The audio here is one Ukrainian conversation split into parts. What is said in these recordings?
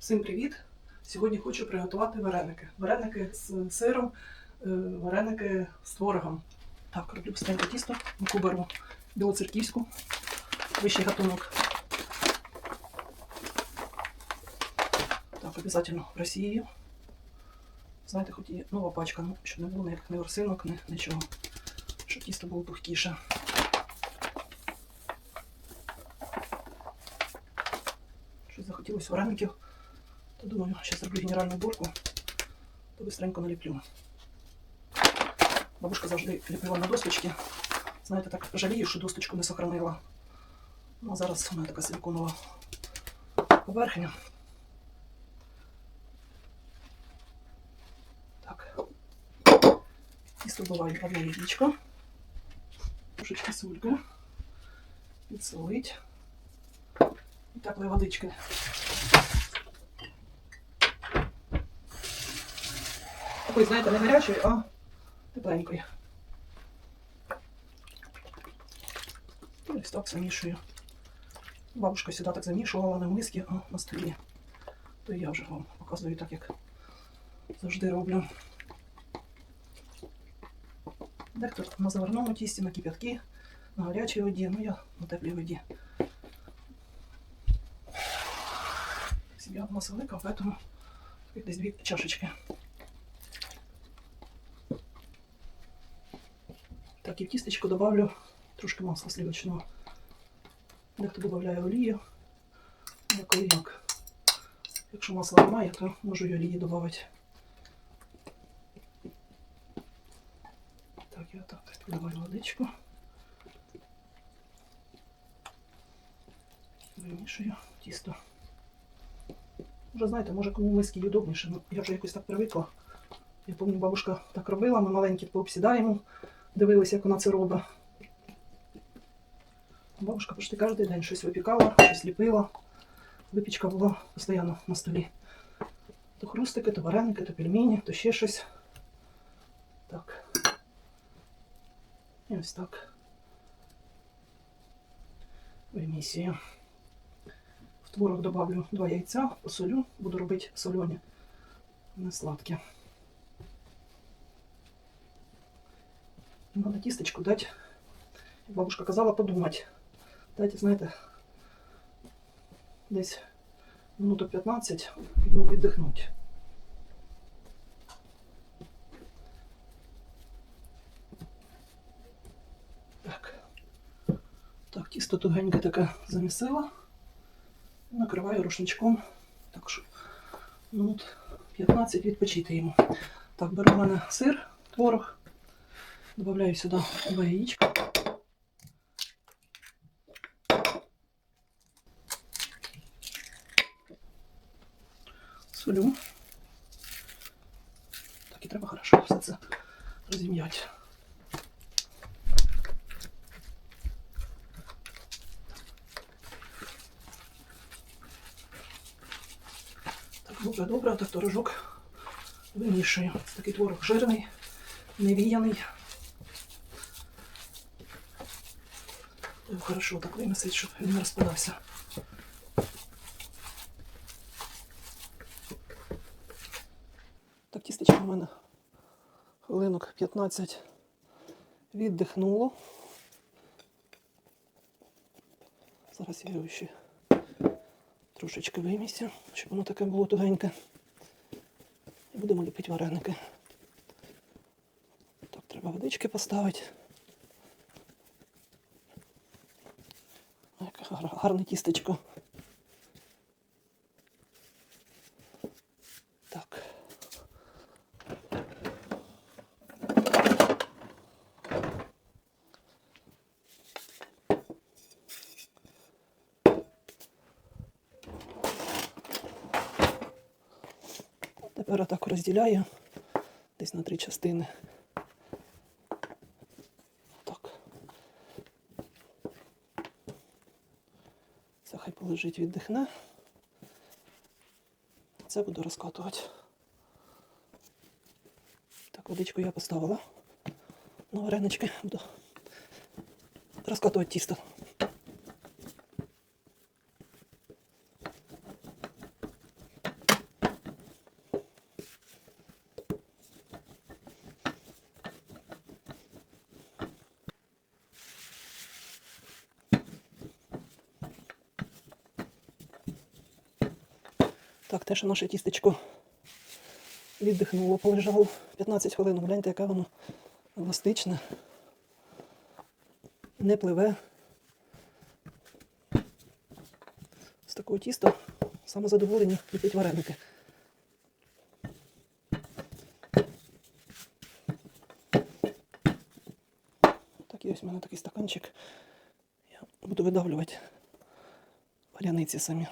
Всім привіт! Сьогодні хочу приготувати вареники. Вареники з сиром, е, вареники з творогом. Так, роблю быстренько тісто, муку беру білоцерківську, вищий гатунок. Так, обов'язково Росією. Знаєте, хоч і нова пачка, ну, щоб не було ніяких ні орсинок, ні нічого. Щоб тісто було пухкіше. Захотілося вареників. То думаю, зараз зроблю генеральну бурку, то быстренько наліплю. Бабушка завжди ліпила на досточки. Знаєте, так жалію, що досточку не сохранила. Ну, а зараз вона така силіконова поверхня. Так. Тісто вбиваю одне яєчко. Трошечки сульки. Підсолить. І теплої водички. Такої, знаєте, не гарячої, а тепленької. І ось замішую. Бабушка сюди так замішувала на миски, а на столі. То я вже вам показую так, як завжди роблю. Дехто на заварному тісті, на кип'ятки, на гарячій воді, ну я на теплій воді. Сім'я у нас велика, поэтому десь дві чашечки. Так, і в тістечко добавлю трошки масла сливочного. Дехто додає олію. Я коли як. Якщо масла немає, то можу і олії додати. Так, я так додаваю водичку. Вимішую тісто. Вже знаєте, може кому миски удобніше. Ну, я вже якось так привикла. Я пам'ятаю, бабушка так робила, ми маленькі пообсідаємо, дивилися, як вона це робить. Бабушка почти кожен день щось випікала, щось ліпила. Випічка була постійно на столі. То хрустики, то вареники, то пельмені, то ще щось. Так. І ось так. Вимісію. В творог добавлю два яйця, посолю, буду робити сольоні, не сладкі. Надо тістечку дати, бабушка казала, подумати. Дайте, знаєте, десь минуту 15 ну, віддихнути. Так. Так, тісто тугеньке таке замісила. Накриваю рушничком. Так що минут 15 відпочити йому. Так, беру в мене сир, творог. Добавляю сюди два яєчка. Солю. Так і треба хорошо все це розім'яти. Так, добре, добре, так творожок вимішую. Такий творог жирний, невіяний. Його Хорошо так вимісити, щоб він не розпадався. Так, тістечко в мене хвилинок 15 віддихнуло. Зараз я його ще трошечки вимісю, щоб воно таке було тугеньке. І будемо ліпити вареники. Так, треба водички поставити. Яке гар- гарне тістечко. Так. Тепер отак розділяю десь на три частини. Так. Це хай полежить віддихне. Це буду розкатувати. Так, водичку я поставила. На варенички буду розкатувати тісто. Так, те, що наше тістечко віддихнуло, полежало 15 хвилин. Гляньте, яке воно еластичне. Не пливе. З такого тіста саме задоволення ліпить вареники. Так, і ось у мене такий стаканчик. Я буду видавлювати варяниці самі.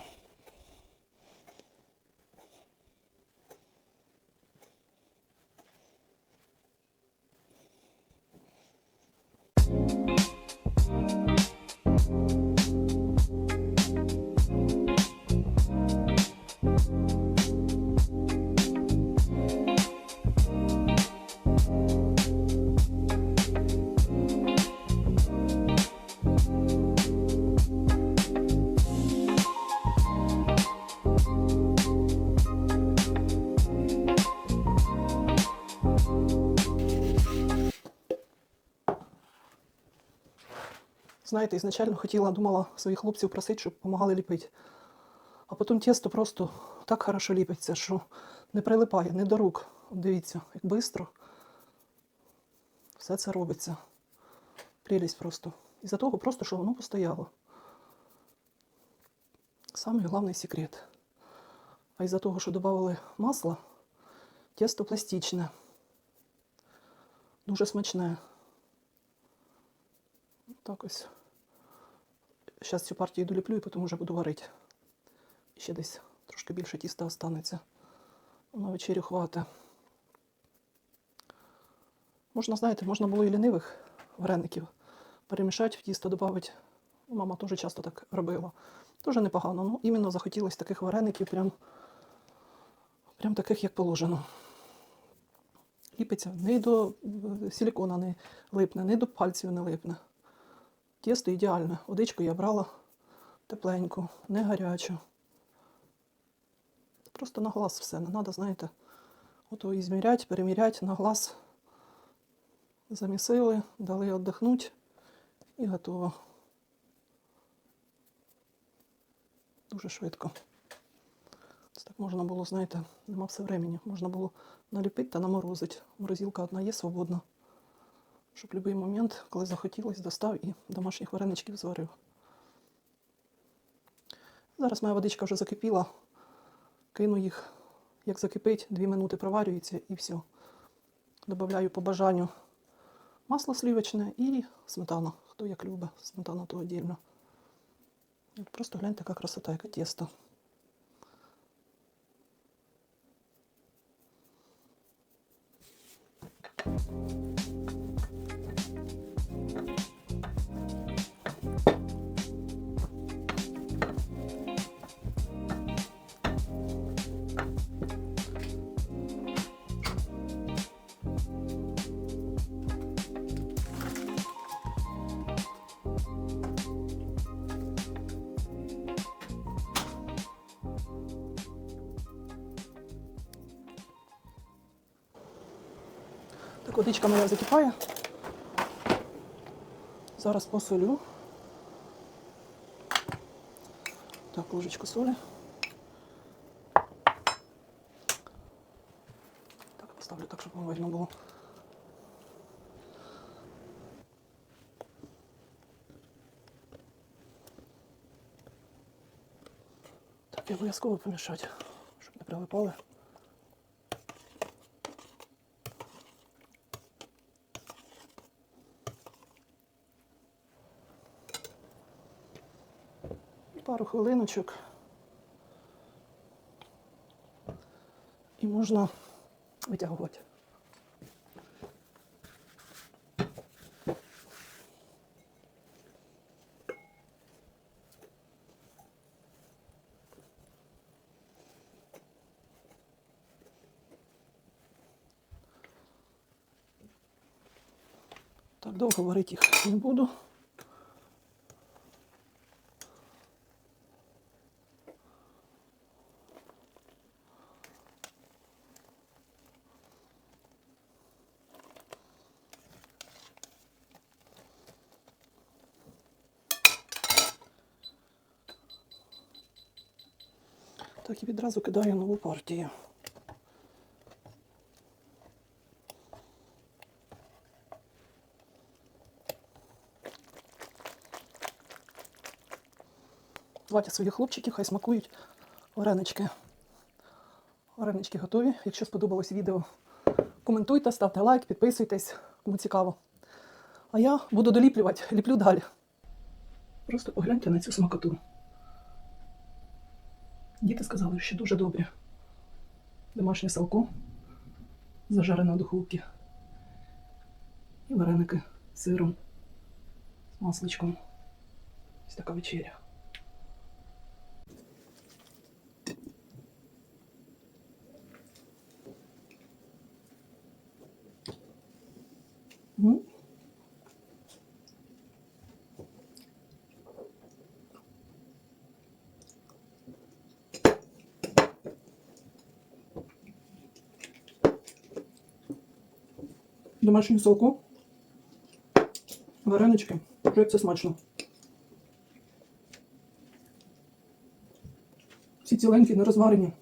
Знаєте, ізначально хотіла, думала своїх хлопців просити, щоб допомагали ліпити. А потім тісто просто так хорошо ліпиться, що не прилипає, не до рук. Дивіться, як швидко все це робиться. Прелість просто. Із-за того просто, що воно постояло. Самий головний секрет. А із-за того, що додавали масло, тісто пластичне. Дуже смачне. Так ось. Зараз цю партію доліплю і потім вже буду варити. Ще десь трошки більше тіста останеться. На вечерю хвата. Можна, знаєте, можна було і лінивих вареників перемішати в тісто, додати. Мама теж часто так робила. Дуже непогано. Ну, іменно захотілося таких вареників, прям, прям таких, як положено. Ліпиться не до е, силікона не липне, не до пальців не липне. Тісто ідеальне. Водичку я брала тепленьку, не гарячу. Просто на глаз все. Не треба, знаєте, ото і зміряти, переміряти на глаз. Замісили, дали віддихнути і готово. Дуже швидко. Це так можна було, знаєте, нема все времени. Можна було наліпити та наморозити. Морозилка одна є свободна щоб в будь-який момент, коли захотілось, достав і домашніх вареничків зварив. Зараз моя водичка вже закипіла, кину їх, як закипить, 2 минути проварюється і все. Добавляю по бажанню масло сливочне і сметана. Хто як любить, сметана то віддільно. Просто гляньте, яка красота, яке тісто. Так, водичка моя закипає. Зараз посолю. Так, ложечку солі. Так, поставлю так, щоб видно було. Так, і обов'язково помішати, щоб не прилипали. Пару хвилиночок. І можна витягувати. Так довго варити їх не буду. Так і відразу кидаю нову партію. Давайте своїх хлопчиків, хай смакують варенички. Варенички готові. Якщо сподобалось відео, коментуйте, ставте лайк, підписуйтесь, кому цікаво. А я буду доліплювати, ліплю далі. Просто погляньте на цю смакоту. Діти сказали, що дуже добре. Домашнє салко, зажарене в духовці. І вареники з сиром, з масличком. Ось така вечеря. Ну, домашню соку, варенички. Вже як смачно. Всі ціленькі, не розварені.